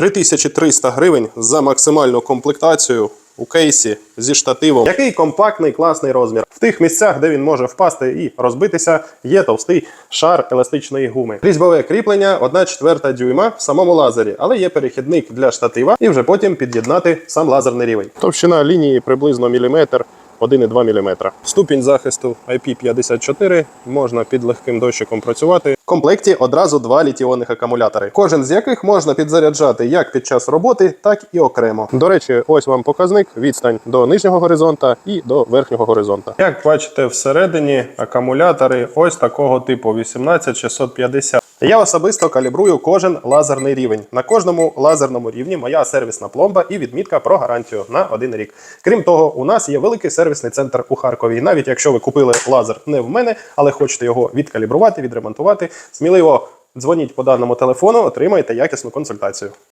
3300 гривень за максимальну комплектацію у кейсі зі штативом. Який компактний, класний розмір. В тих місцях, де він може впасти і розбитися, є товстий шар еластичної гуми. Різьбове кріплення 1 четверта дюйма в самому лазері, але є перехідник для штатива і вже потім під'єднати сам лазерний рівень. Товщина лінії приблизно міліметр. 1,2 мм. Ступінь захисту IP54 можна під легким дощиком працювати. В комплекті одразу два літіонних акумулятори, кожен з яких можна підзаряджати як під час роботи, так і окремо. До речі, ось вам показник відстань до нижнього горизонта і до верхнього горизонта. Як бачите, всередині акумулятори ось такого типу 18650. Я особисто калібрую кожен лазерний рівень. На кожному лазерному рівні моя сервісна пломба і відмітка про гарантію на один рік. Крім того, у нас є великий сервісний центр у Харкові. І навіть якщо ви купили лазер не в мене, але хочете його відкалібрувати, відремонтувати, сміливо дзвоніть по даному телефону, отримайте якісну консультацію.